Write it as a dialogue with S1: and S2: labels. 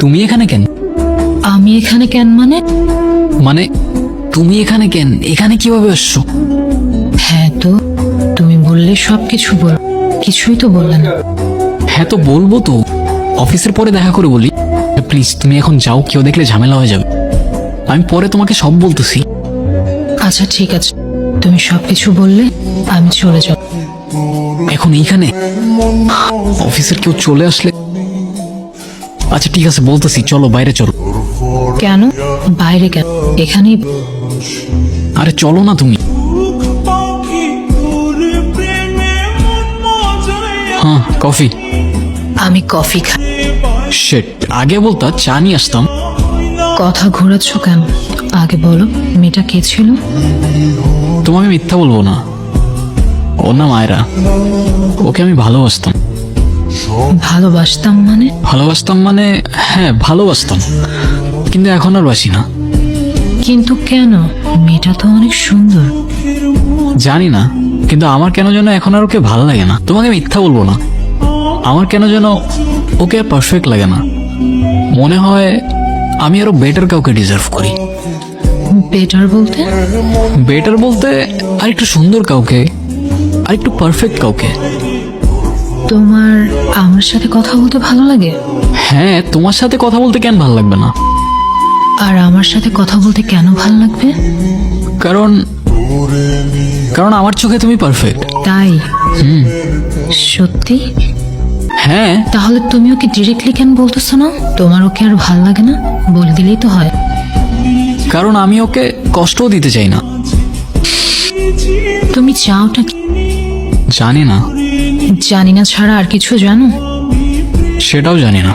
S1: তুমি এখানে কেন?
S2: আমি এখানে কেন মানে?
S1: মানে তুমি এখানে কেন? এখানে কীভাবে আসছো?
S2: হ্যাঁ তো তুমি বললে সব কিছু বল কিছুই তো বললে না।
S1: হ্যাঁ তো বলব তো। অফিসের পরে দেখা করে বলি। প্লিজ তুমি এখন যাও কেউ দেখলে ঝামেলা হয়ে যাবে। আমি পরে তোমাকে সব বলতেছি।
S2: আচ্ছা ঠিক আছে। তুমি সব কিছু বললে আমি চলে যাব।
S1: এখন এইখানে? অফিসের কেউ চলে আসলে আচ্ছা ঠিক আছে বলতেছি চলো বাইরে চলো।
S2: কেন? বাইরে কেন? এখানেই
S1: আরে চলো না তুমি। হ্যাঁ কফি।
S2: আমি কফি খাই।
S1: শেট আগে বলতা চা নিয়ে আসতাম।
S2: কথা ঘোরাচ্ছ কেন? আগে বলো মেয়েটা কে ছিল?
S1: তোমাকে মিথ্যা বলব না। ওর নাম আয়রা। ওকে আমি ভালোবাসতাম।
S2: ভালোবাসতাম মানে?
S1: ভালোবাসতাম মানে হ্যাঁ ভালোবাসতাম। কিন্তু এখন আর বাসি না।
S2: কিন্তু কেন? মেয়েটা তো অনেক সুন্দর।
S1: জানি না কিন্তু আমার কেন যেন এখন আর ওকে ভালো লাগে না। তোমাকে মিথ্যা বলব না। আমার কেন যেন ওকে আর পারফেক্ট লাগে না। মনে হয় আমি আরও বেটার কাউকে ডিজার্ভ করি।
S2: বেটার বলতে?
S1: বেটার বলতে আর একটু সুন্দর কাউকে আর একটু পারফেক্ট কাউকে।
S2: তোমার আমার সাথে কথা বলতে ভালো লাগে?
S1: হ্যাঁ তোমার সাথে কথা বলতে কেন ভালো লাগবে না?
S2: আর আমার সাথে কথা বলতে কেন ভালো লাগবে?
S1: কারণ কারণ আমার চোখে তুমি পারফেক্ট
S2: তাই? হুম। সত্যি?
S1: হ্যাঁ।
S2: তাহলে তুমি ওকে ডিরেক্টলি কেন বলতেছো না? তোমার ওকে আর ভালো লাগে না? বলে দিলেই তো হয়।
S1: কারণ আমি ওকে কষ্টও দিতে চাই না।
S2: তুমি চাওটা?
S1: জানি না।
S2: জানি না ছাড়া আর কিছু জানো?
S1: সেটাও জানি না।